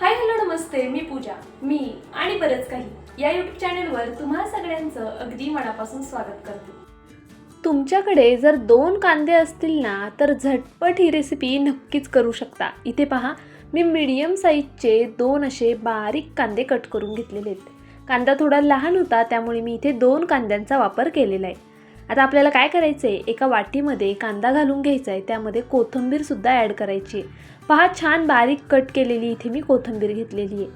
Hi hello नमस्ते. मी पूजा. मी आणि बरंच काही या यूट्यूब चॅनेलवर तुम्हा सगळ्यांचं अगदी मनापासून स्वागत करते. तुमच्याकडे जर दोन कांदे असतील ना तर झटपट ही रेसिपी नक्कीच करू शकता. इथे पहा मी मीडियम साईजचे दोन असे बारीक कांदे कट करून घेतलेले आहेत. कांदा थोडा लहान होता त्यामुळे मी इथे दोन कांद्यांचा वापर केलेला आहे. आता आपल्याला काय करायचं आहे एका वाटीमध्ये कांदा घालून घ्यायचा आहे त्यामध्ये कोथिंबीरसुद्धा ॲड करायची. आहे पहा छान बारीक कट केलेली इथे मी कोथिंबीर घेतलेली आहे.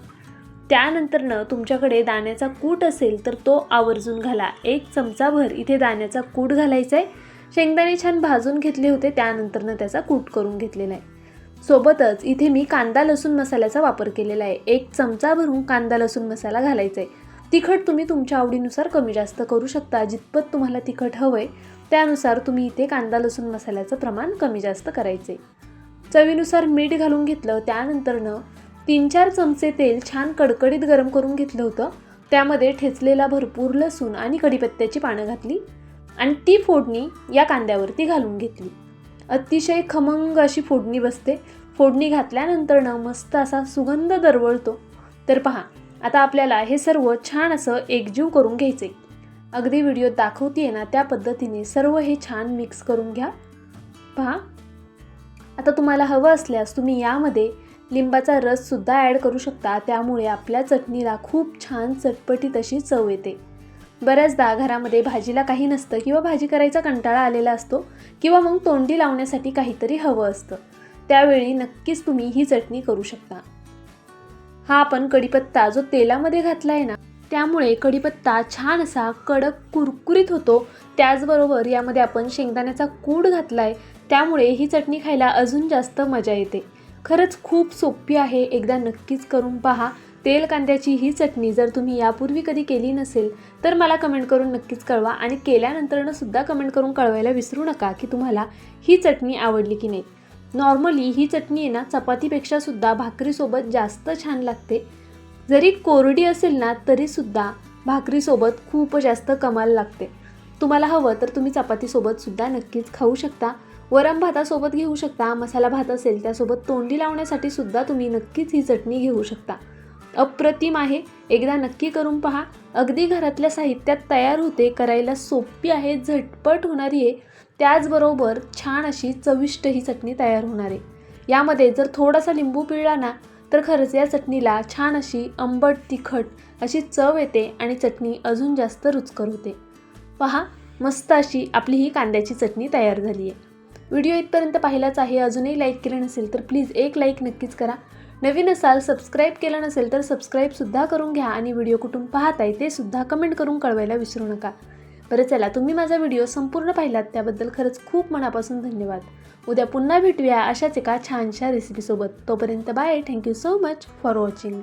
त्यानंतरनं तुमच्याकडे दाण्याचा कूट असेल तर तो आवर्जून घाला. एक चमचाभर इथे दाण्याचा कूट घालायचा आहे शेंगदाणे छान भाजून घेतले होते त्यानंतरनं त्याचा कूट करून घेतलेला आहे. सोबतच इथे मी कांदा लसूण मसाल्याचा वापर केलेला आहे. एक चमचा भरून कांदा लसूण मसाला घालायचा आहे तिखट तुम्ही तुमच्या आवडीनुसार कमी जास्त करू शकता. जितपत तुम्हाला तिखट हवं आहे त्यानुसार तुम्ही इथे कांदा लसूण मसाल्याचं प्रमाण कमी जास्त करायचे. चवीनुसार मीठ घालून घेतलं त्यानंतरनं तीन चार चमचे तेल छान कडकडीत गरम करून घेतलं होतं. त्यामध्ये ठेचलेला भरपूर लसूण आणि कढीपत्त्याची पानं घातली आणि ती फोडणी या कांद्यावरती घालून घेतली. अतिशय खमंग अशी फोडणी बसते. फोडणी घातल्यानंतरनं मस्त असा सुगंध दरवळतो. तर पहा आता आपल्याला हे सर्व छान असं एकजीव करून घ्यायचे. अगदी व्हिडिओ दाखवते ना त्या पद्धतीने सर्व हे छान मिक्स करून घ्या. पहा. आता तुम्हाला हवं असल्यास तुम्ही यामध्ये लिंबाचा रससुद्धा ॲड करू शकता. त्यामुळे आपल्या चटणीला खूप छान चटपटीत अशी चव येते. बऱ्याचदा घरामध्ये भाजीला काही नसतं किंवा भाजी करायचा कंटाळा आलेला असतो किंवा मग तोंडी लावण्यासाठी काहीतरी हवं असतं. त्यावेळी नक्कीच तुम्ही ही चटणी करू शकता. हा आपण कढीपत्ता जो तेलामध्ये घातला आहे ना त्यामुळे कढीपत्ता छान असा कडक कुरकुरीत होतो. त्याचबरोबर यामध्ये आपण शेंगदाण्याचा कूड घातला आहे त्यामुळे ही चटणी खायला अजून जास्त मजा येते. खरंच खूप सोपी आहे एकदा नक्कीच करून पहा. तेल कांद्याची ही चटणी जर तुम्ही यापूर्वी कधी केली नसेल तर मला कमेंट करून नक्कीच कळवा. आणि केल्यानंतरनं सुद्धा कमेंट करून कळवायला विसरू नका की तुम्हाला ही चटणी आवडली की नाही. नॉर्मली ही चटणी आहे ना चपातीपेक्षा सुद्धा भाकरीसोबत जास्त छान लागते. जरी कोरडी असेल ना तरीसुद्धा भाकरीसोबत खूप जास्त कमाल लागते. तुम्हाला हवं तर तुम्ही चपातीसोबत सुद्धा नक्कीच खाऊ शकता. वरम भातासोबत घेऊ शकता मसाला भात असेल त्यासोबत तोंडी लावण्यासाठी सुद्धा तुम्ही नक्कीच ही चटणी घेऊ शकता. अप्रतिम आहे एकदा नक्की करून पहा. अगदी घरातल्या साहित्यात तयार होते करायला सोपी आहे झटपट होणारी आहे. त्याचबरोबर छान अशी चविष्ट ही चटणी तयार होणार आहे. यामध्ये जर थोडासा लिंबू पिळला ना तर खरंच या चटणीला छान अशी आंबट तिखट अशी चव येते आणि चटणी अजून जास्त रुचकर होते. पहा मस्त अशी आपली ही कांद्याची चटणी तयार झाली आहे. व्हिडिओ इथपर्यंत पाहिलाच आहे अजूनही लाईक केलं नसेल तर प्लीज एक लाईक नक्कीच करा. नवीन असाल सबस्क्राईब केलं नसेल तर सबस्क्राईबसुद्धा करून घ्या आणि व्हिडिओ कुठून पाहताय ते सुद्धा कमेंट करून कळवायला विसरू नका. बरं चला तुम्ही माझा व्हिडिओ संपूर्ण पाहिलात त्याबद्दल खरंच खूप मनापासून धन्यवाद. उद्या पुन्हा भेटूया अशाच एका छानशा रेसिपीसोबत तोपर्यंत bye thank you so much for watching